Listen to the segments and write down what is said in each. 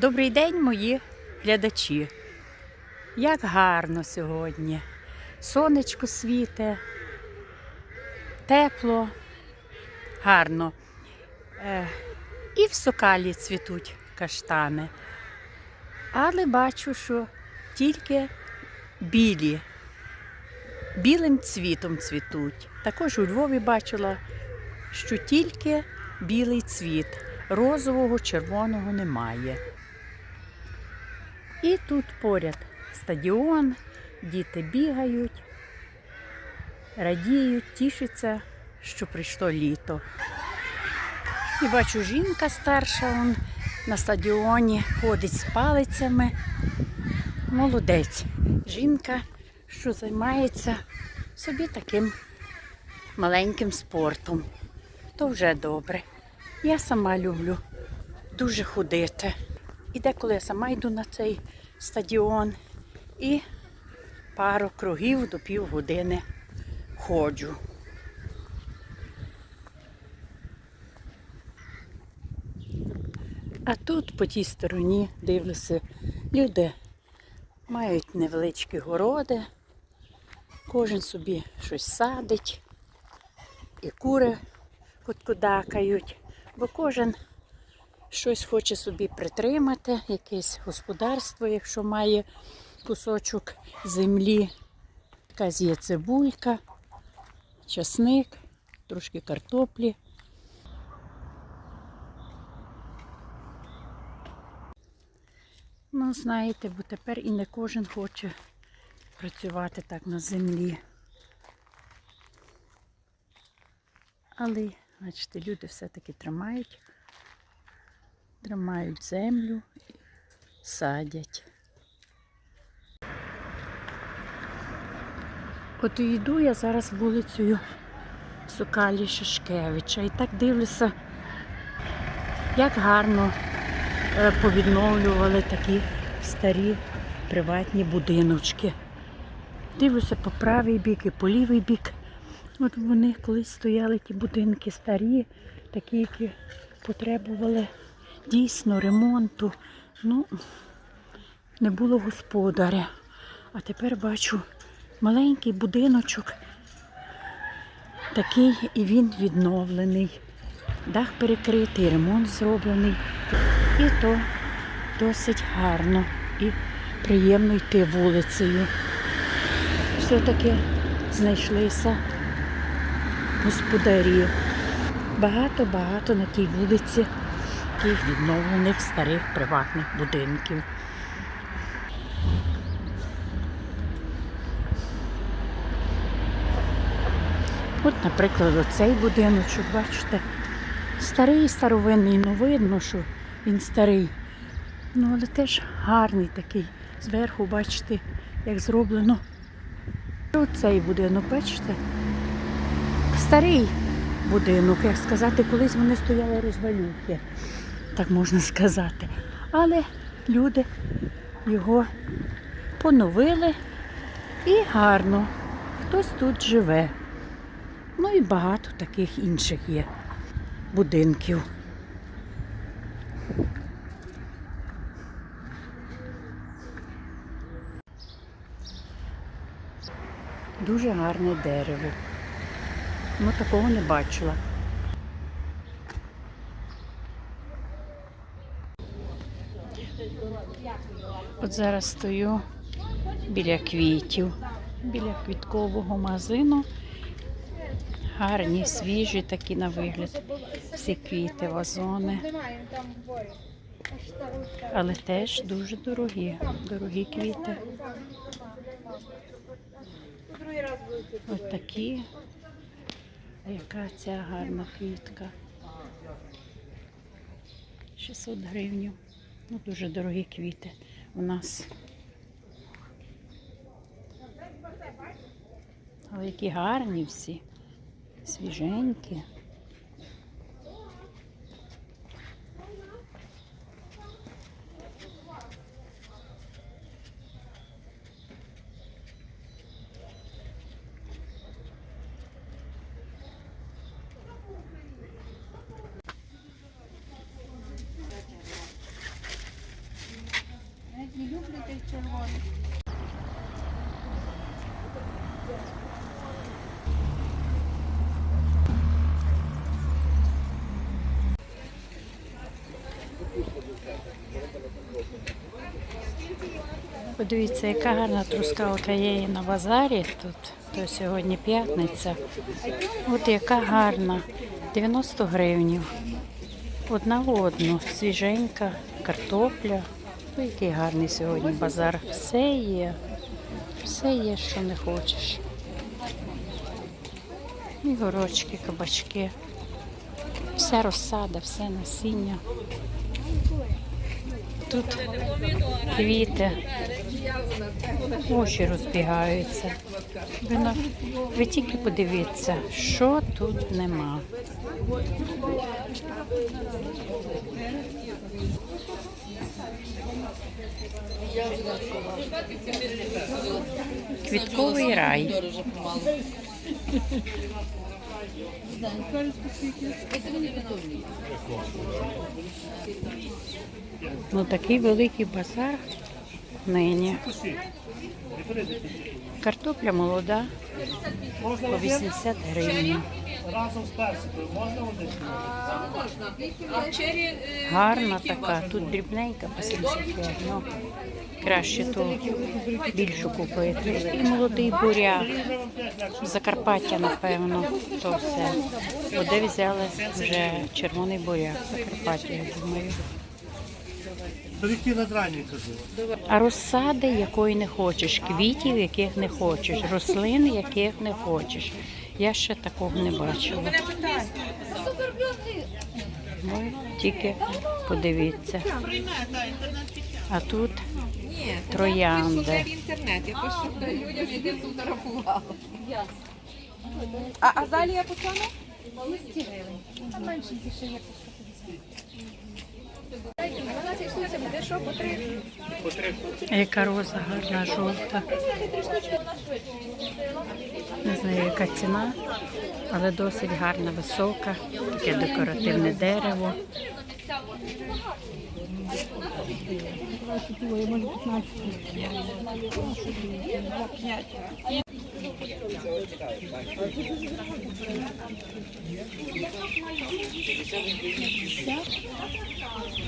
Добрий день, мої глядачі. Як гарно сьогодні. Сонечко світе, тепло, гарно. Е, і в сокалі цвітуть каштани. Але бачу, що тільки білі, білим цвітом цвітуть. Також у Львові бачила, що тільки білий цвіт, розового, червоного немає. І тут поряд стадіон, діти бігають, радіють, тішаться, що прийшло літо. І бачу, жінка старша он на стадіоні ходить з палицями. Молодець. Жінка, що займається собі таким маленьким спортом. То вже добре. Я сама люблю дуже ходити. І деколи я сама йду на цей стадіон і пару кругів до півгодини ходжу. А тут по тій стороні дивлюся, люди мають невеличкі городи, кожен собі щось садить, і кури куткудакають, бо кожен щось хоче собі притримати, якесь господарство, якщо має кусочок землі, якась є цибулька, часник, трошки картоплі. Ну, знаєте, бо тепер і не кожен хоче працювати так на землі. Але, бачите, люди все-таки тримають, тримають землю, садять. От і йду я зараз вулицею Сокалі Шишкевича і так дивлюся, як гарно е, повідновлювали такі старі приватні будиночки. Дивлюся по правий бік і по лівий бік. От вони колись стояли ті будинки старі, такі, які потребували дійсно ремонту. Ну, не було господаря. А тепер бачу маленький будиночок, такий і він відновлений. Дах перекритий, ремонт зроблений. І то досить гарно і приємно йти вулицею. Все-таки знайшлися господарі. Багато-багато на тій вулиці таких відновлених старих приватних будинків. От, наприклад, оцей будиночок, бачите, старий, старовинний, ну видно, що він старий. Ну, але теж гарний такий. Зверху, бачите, як зроблено. Оцей будинок, бачите? Старий будинок, як сказати, колись вони стояли розвалюхи, так можна сказати. Але люди його поновили і гарно. Хтось тут живе. Ну і багато таких інших є будинків. Дуже гарне дерево. Ну такого не бачила. От зараз стою біля квітів, біля квіткового магазину. Гарні, свіжі такі на вигляд. Всі квіти, вазони. Але теж дуже дорогі. Дорогі квіти. Ось такі. Яка ця гарна квітка. 600 гривень. Ну, дуже дорогі квіти у нас. Але які гарні всі, свіженькі. Подивіться, яка гарна трускавка є і на базарі тут. То сьогодні п'ятниця. От яка гарна. 90 гривнів. Одна в одну. Свіженька, картопля. Ой, який гарний сьогодні базар. Все є. Все є, що не хочеш. І горочки, кабачки. Вся розсада, все насіння. Тут квіти. Очі розбігаються. Ви, на- ви тільки подивіться, що тут нема. Квітковий рай. Ну такий великий базар нині. Картопля молода по 80 гривень. Разом з персикою можна водичку? Гарна така, тут дрібненька по 75, ну краще ту більшу купити. І молодий буряк. Закарпаття, напевно, то все. Бо взяли вже червоний буряк. Закарпаття, я думаю. Над ранні кажу. А розсади, якої не хочеш, квітів, яких не хочеш, рослин, яких не хочеш. Я ще такого не бачила. Ви тільки подивіться. А тут троянди. інтернет, я пишу людям, які фотографувала. А азалія по? Яка роза гарна, жовта. Не знаю, яка ціна, але досить гарна, висока, таке декоративне дерево.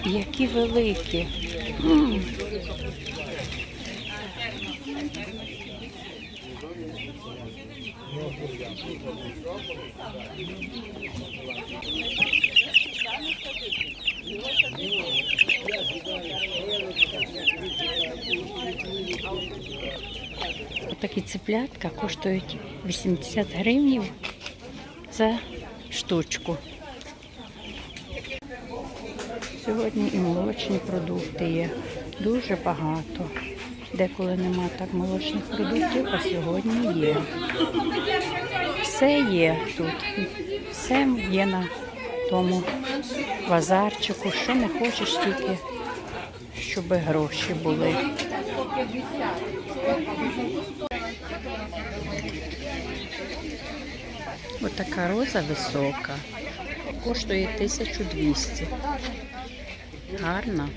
Які великі. М. Такі циплятка коштують 80 гривнів за штучку. Сьогодні і молочні продукти є дуже багато. Деколи нема так молочних продуктів, а сьогодні є. Все є тут. Все є на тому базарчику. Що не хочеш, тільки щоб гроші були. Отака роза висока. Коштує 1200. Гарна.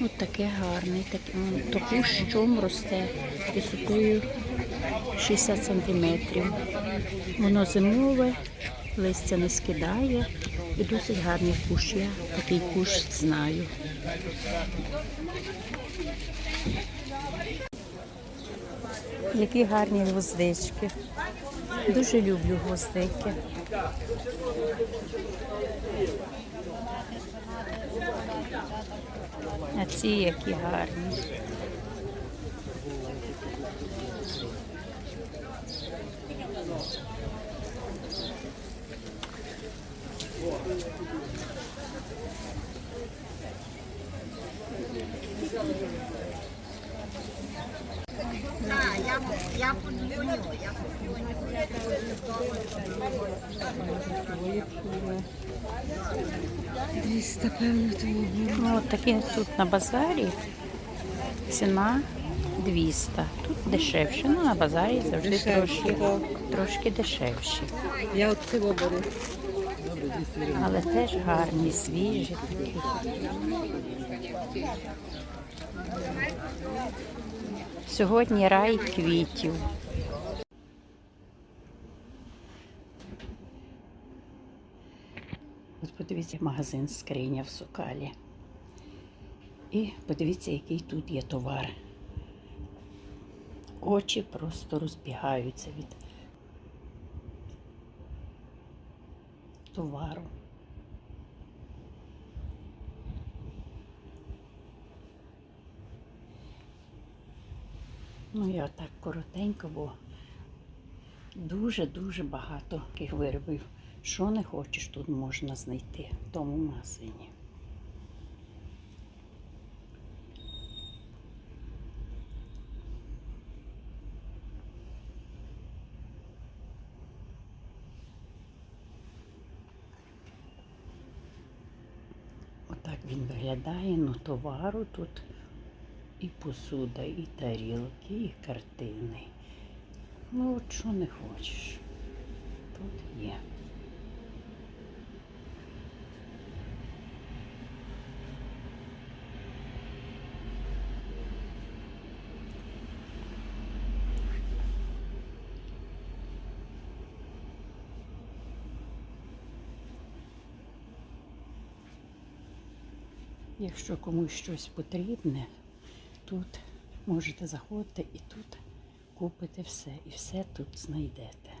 Ось таке гарне, таке, м, то кущом росте висотою 60 сантиметрів. Воно зимове, листя не скидає і досить гарний кущ. Я такий кущ знаю. Які гарні гвоздички. Дуже люблю гвоздики. А ці які гарні. Ну, от такі тут на базарі ціна 200. Тут дешевше. Ну, на базарі завжди Дешевше, трошки, так. трошки дешевше. Я от цього беру. Але теж гарні, свіжі такі. Сьогодні рай квітів. От подивіться, магазин скриня в Сокалі. І подивіться, який тут є товар. Очі просто розбігаються від товару. Ну, я так коротенько, бо дуже-дуже багато таких виробів. Що не хочеш, тут можна знайти в тому магазині. Отак він виглядає, ну товару тут і посуда, і тарілки, і картини. Ну, от що не хочеш. Тут є. Якщо комусь щось потрібне, тут можете заходити і тут купите все. І все тут знайдете.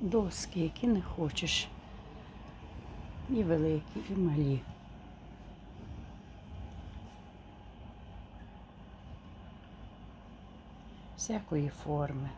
Доски, які не хочеш. І великі, і малі. Всякої форми.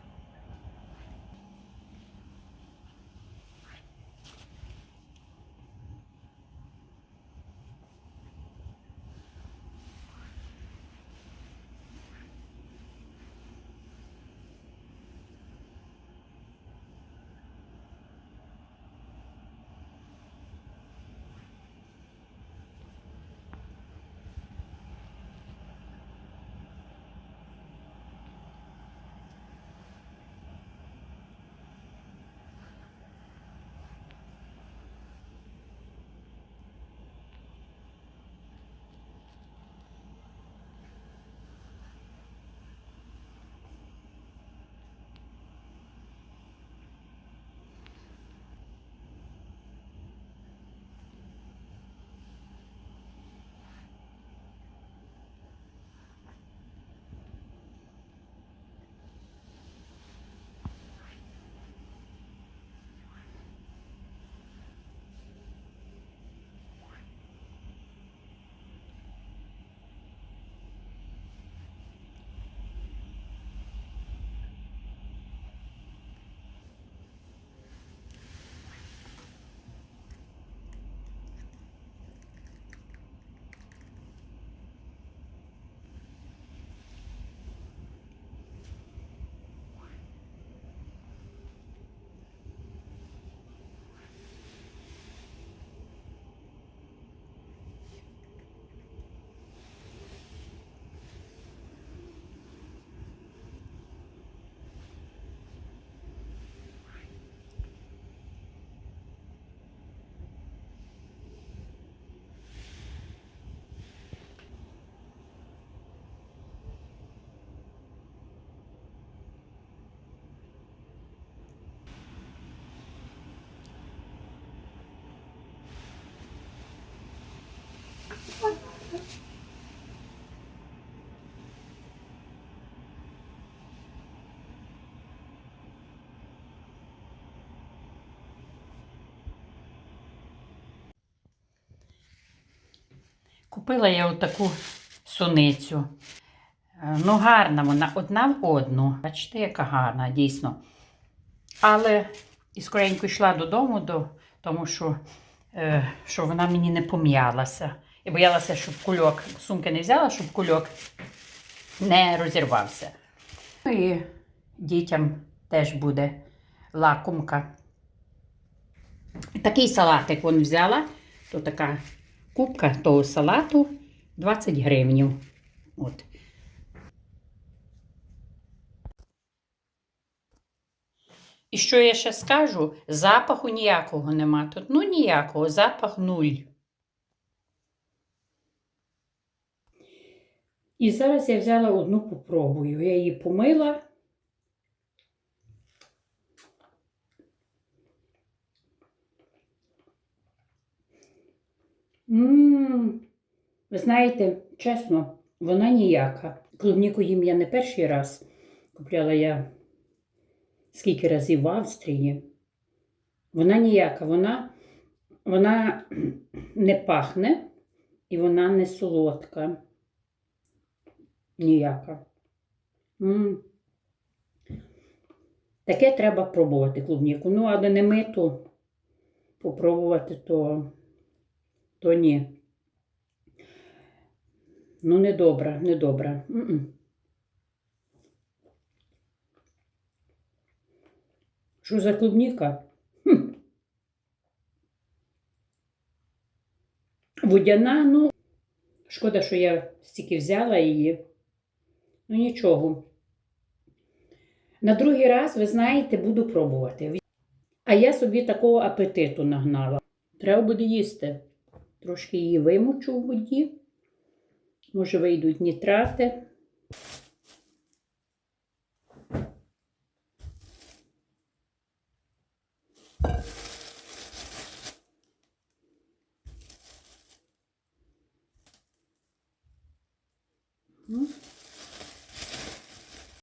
Купила я отаку суницю. Е, Ну, гарна вона одна в одну. Бачите, яка гарна, дійсно. Але і скоренько йшла додому, до, тому що, е, що вона мені не пом'ялася. І боялася, щоб кульок, сумки не взяла, щоб кульок не розірвався. Ну і дітям теж буде лакомка. Такий салатик вон взяла, то така кубка того салату 20 гривнів. От. І що я ще скажу? Запаху ніякого нема тут. Ну ніякого, запах нуль. І зараз я взяла одну попробую. Я її помила. Ммм, ви знаєте, чесно, вона ніяка. Клубніку їм я не перший раз. Купляла я скільки разів в Австрії. Вона ніяка, вона, вона не пахне і вона не солодка. Ніяка. м Таке треба пробувати клубніку. Ну, але не миту попробувати, то, то ні. Ну, недобра, недобра. М-м. Що за клубніка? Хм. Водяна, ну, шкода, що я стільки взяла її. Ну нічого. На другий раз, ви знаєте, буду пробувати. А я собі такого апетиту нагнала. Треба буде їсти. Трошки її вимочу в воді. Може, вийдуть нітрати.